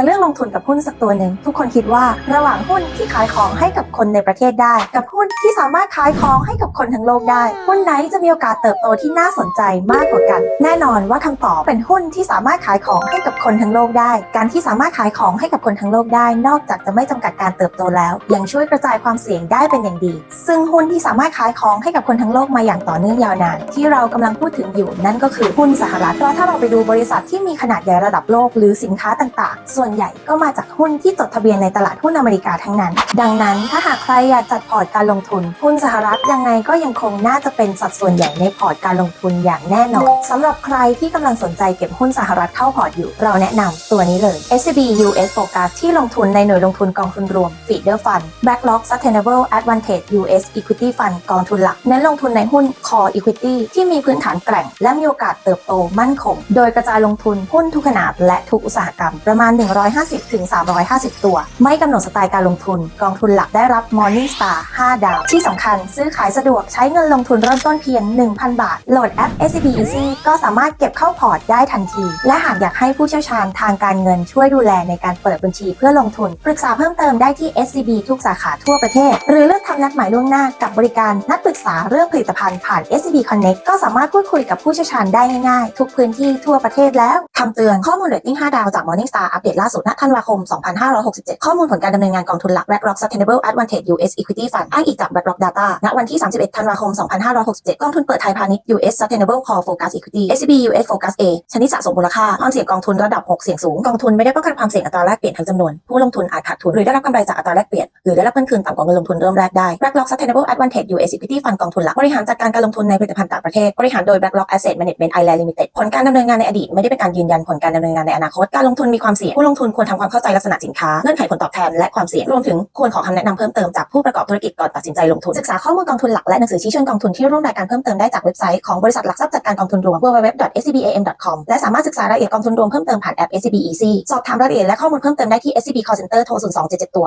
จะเลือกลงทุนกับหุ้นสักตัวหนึ่งทุกคนคิดว่าระหว่างหุ้นที่ขายของให้กับคนในประเทศได้ กับหุ้นที่สามารถขายของให้กับคนทั้งโลกได้ หุ้นไหนจะมีโอกาสเติบโตที่น่าสนใจมากกว่ากัน แน่นอนว่าคำตอบเป็นหุ้นที่สามารถขายของให้กับคนทั้งโลกได้ การที่สามารถขายของให้กับคนทั้งโลกได้ นอกจากจะไม่จำกัดการเติบโตแล้ว ยังช่วยกระจายความเสี่ยงได้เป็นอย่างดี ซึ่งหุ้นที่สามารถขายของให้กับคนทั้งโลกมาอย่างต่อเนื่องยาวนาน ที่เรากำลังพูดถึงอยู่นั่นก็คือหุ้นสหรัฐเพราะถ้าเราไปดูบริษัทที่มีขนาดใหญ่ระดับโลกหรือสินค้าต่าง ๆ ส่วนใหญ่ก็มาจากหุ้นที่จดทะเบียนในตลาดหุ้นอเมริกาทั้งนั้น ดังนั้นถ้าหากใครอยากจัดพอร์ตการลงทุน หุ้นสหรัฐยังไงก็ยังคงน่าจะเป็นสัดส่วนใหญ่ในพอร์ตการลงทุนอย่างแน่นอนสำหรับใครที่กำลังสนใจเก็บหุ้นสหรัฐเข้าพอร์ตอยู่ เราแนะนำตัวนี้เลย SCB US Focus ที่ลงทุนในหน่วยลงทุนกองทุนรวม Feeder Fund Blackrock Sustainable Advantage US Equity Fund กองทุนหลักเน้นลงทุนในหุ้น Core Equity ที่มีพื้นฐานแกร่ง และมีโอกาสเติบโตมั่นคง โดยกระจายลงทุนหุ้นทุกขนาดและทุกอุตสาหกรรมประมาณ150 ถึง 350 ตัว ไม่กำหนดสไตล์การลงทุน กองทุนหลักได้รับ Morning Star 5 ดาว ที่สำคัญซื้อขายสะดวกใช้เงินลงทุนเริ่มต้นเพียง 1,000 บาท โหลดแอป SCB Easy ก็สามารถเก็บเข้าพอร์ตได้ทันที และหากอยากให้ผู้เชี่ยวชาญทางการเงินช่วยดูแลในการเปิดบัญชีเพื่อลงทุน ปรึกษาเพิ่มเติมได้ที่ SCB ทุกสาขาทั่วประเทศ หรือเลือก ทำนัดหมายล่วงหน้ากับบริการนัดปรึกษาเรื่องผลิตภัณฑ์ผ่าน SCB Connect ก็สามารถพูดคุยกับผู้เชี่ยวชาญได้ง่ายๆ ทุกพื้นที่ทั่วประเทศแล้วคำเตือนข้อมูลเรตติ้ง 5 ดาวจาก Morningstar อัปเดตล่าสุดณธันวาคม 2567 ข้อมูลผลการดำเนินงานกองทุนหลัก BlackRock Sustainable Advantage US Equity Fund อ้างอิงจาก BlackRock Data ณวันที่ 31 ธันวาคม 2567 กองทุนเปิดไทยพาณิชย์ US Sustainable Core Focus Equity SCB US Focus A ชนิดสะสมมูลค่าความเสี่ยงกองทุนระดับ 6 เสี่ยงสูงกองทุนไม่ได้ป้องกันความเสี่ยงอัตราแลกเปลี่ยนทั้งจำนวนผู้ลงทุนอาจขาดทุนหรือได้รับกำไรจากอัตราแลกเปลี่ยนหรือได้รับเงินคืนต่ำกว่าเงินลงทุนเริ่มแรกได้ BlackRock Sustainable Advantage US Equity Fund กองทุนหลักบริหารจัดการการลงทุนในผลิตภัณฑ์ต่างประเทศ บริหารโดย BlackRock Asset Management Thailand Limited ผลการดำเนินงานในอดีตไม่ได้เป็นการยืนยันผลการดำเนินงานในอนาคต การลงทุนมีความเสี่ยง ผู้ลงทุนควรทำความเข้าใจลักษณะสินค้า เงื่อนไขผลตอบแทนและความเสี่ยง รวมถึงควรขอคำแนะนำเพิ่มเติมจากผู้ประกอบธุรกิจก่อนตัดสินใจลงทุน ศึกษาข้อมูลกองทุนหลักและหนังสือชี้ชวนกองทุนที่ร่วมรายการเพิ่มเติมได้จากเว็บไซต์ของบริษัทหลักทรัพย์จัดการกองทุนรวม www.scbam.com และสามารถศึกษารายละเอียดกองทุนรวมเพิ่มเติมผ่านแอป SCB Easy สอบถามรายละเอียดและข้อมูลเพิ่มเติมได้ที่ SCB Call Center โทร 0277ตัว